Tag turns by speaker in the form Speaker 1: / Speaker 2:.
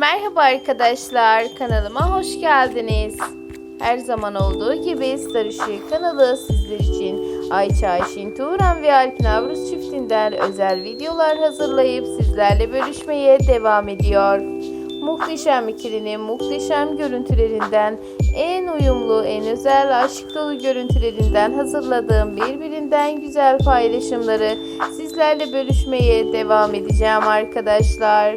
Speaker 1: Merhaba arkadaşlar, kanalıma hoş geldiniz. Her zaman olduğu gibi Star Işığı kanalı sizler için Ayça Ayşin Turan ve Alp Navruz çiftinden özel videolar hazırlayıp sizlerle bölüşmeye devam ediyor. Muhteşem ikilinin muhteşem görüntülerinden, en uyumlu, en özel, aşk dolu görüntülerinden hazırladığım birbirinden güzel paylaşımları sizlerle bölüşmeye devam edeceğim arkadaşlar.